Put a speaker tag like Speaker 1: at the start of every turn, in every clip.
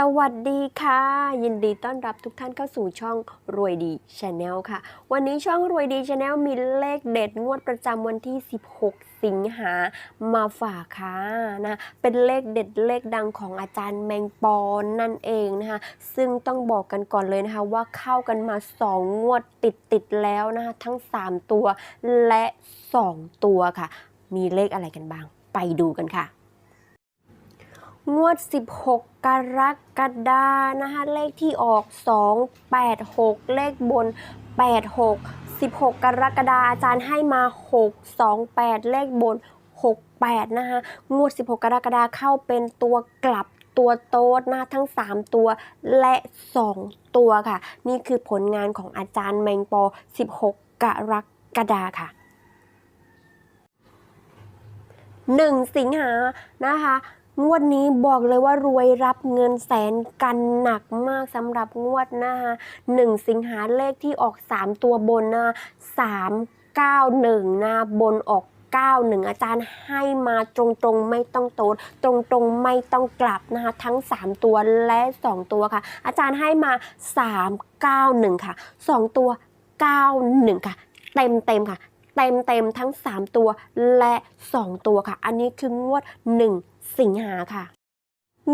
Speaker 1: สวัสดีค่ะ ยินดีต้อนรับทุกท่านเข้าสู่ช่องรวยดีชาแนลค่ะ วันนี้ช่องรวยดีชาแนลมีเลขเด็ดงวดประจำวันที่ 16 สิงหามาฝากค่ะนะเป็นเลขเด็ดเลขดังของอาจารย์แมงปอนนั่นเองนะคะซึ่งต้องบอกกันก่อนเลยนะคะว่าเข้ากันมา 2 งวดติดติดแล้วนะคะทั้ง 3 ตัวและ 2 ตัวค่ะ มีเลขอะไรกันบ้าง ไปดูกันค่ะ งวด 16 กรกฎานะคะ เลขที่ออก 286 เลขบน 86 16 กรกฎาอาจารย์ให้มา 628 เลขบน 68 นะคะ งวด 16 กรกฎาเข้าเป็นตัวกลับตัวโต๊ดนะทั้ง 3 ตัวและ 2 ตัวค่ะ นี่คือผลงานของอาจารย์แมงปอ 16 กรกฎาค่ะ1สิงหานะคะ งวดนี้บอกเลยว่ารวยรับเงินแสนกันหนักมากสำหรับงวดนะคะหนึ่งสิงหาเลขที่ออก 3 ตัวบนนะสามเก้าหนึ่งนะบนออก91 อาจารย์ให้มาตรงๆไม่ต้องโต๊ดตรงๆไม่ต้องกลับนะคะ ทั้ง 3 ตัวและ 2 ตัวค่ะ อาจารย์ให้มา 391 ค่ะ 2 ตัว 91 ค่ะ เต็มเต็มๆค่ะเต็มเต็มๆทั้ง 3 ตัวและ 2 ตัวค่ะ อันนี้คืองวด 1 สิงหาค่ะ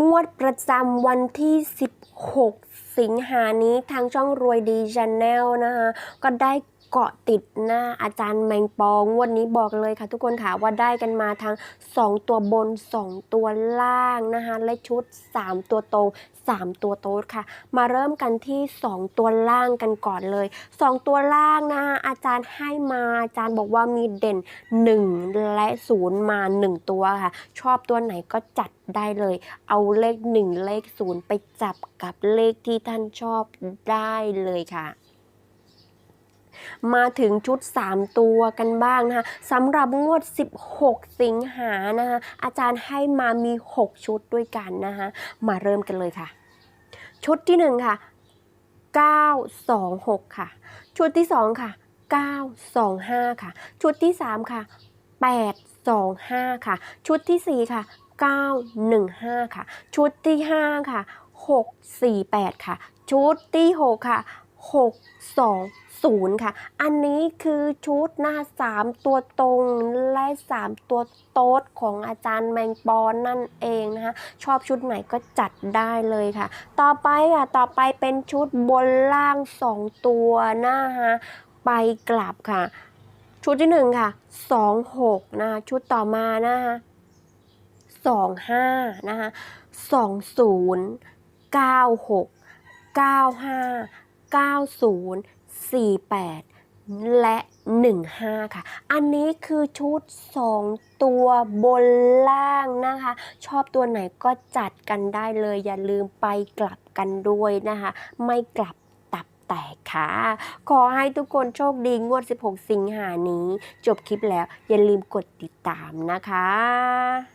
Speaker 1: งวดประจำวันที่ 16 สิงหานี้ทางช่องรวยดีชาแนลนะคะ ก็ได้ เกาะติดหน้าอาจารย์แมงปองวดนี้บอกเลยค่ะทุกคนค่ะว่าได้กันมาทั้ง 2 ตัวบน 2 ตัวล่างนะคะและชุด 3 ตัวตรง 3 ตัวโต๊ดค่ะ มาเริ่มกันที่ 2 ตัวล่างกันก่อนเลย 2 ตัวล่างนะคะอาจารย์ให้มาอาจารย์บอกว่ามีเด่น 1 และ 0 มา 1 ตัวค่ะ ชอบตัวไหนก็จัดได้เลย เอาเลข 1 เลข 0 ไปจับกับเลขที่ท่านชอบได้เลยค่ะ มาถึงชุด 3 ตัวกันบ้างนะคะสำหรับงวด 16 สิงหานะคะอาจารย์ให้มามี 6 ชุดด้วยกันนะคะมาเริ่มกันเลยค่ะ ชุดที่ 1 ค่ะ 926 ค่ะ ชุดที่ 2 ค่ะ 925 ค่ะ ชุดที่ 3 ค่ะ 825 ค่ะ ชุดทีสี่4 ค่ะ 915 ค่ะ ชุดที่ 5 ค่ะ 648 ค่ะ ชุดที่ 6 ค่ะ 620 ค่ะ อันนี้คือชุดหน้า 3 ตัวตรงและ 3 ตัวโต๊ดของอาจารย์แมงปอนนั่นเองนะคะชอบชุดไหนก็จัดได้เลยค่ะ ต่อไปอะ ต่อไปเป็นชุดบนล่าง 2 ตัวนะคะไปกลับค่ะ ชุดที่ 1 ค่ะ 26 นะคะชุดต่อมานะคะ25นะคะ20 96 95 90 48 และ 15 ค่ะ อันนี้คือชุด 2 ตัวบนล่างนะคะ ชอบตัวไหนก็จัดกันได้เลย อย่าลืมไปกลับกันด้วยนะคะ ไม่กลับตับแตกค่ะ ขอให้ทุกคนโชคดีงวด 16 สิงหานี้ จบคลิปแล้วอย่าลืมกดติดตามนะคะ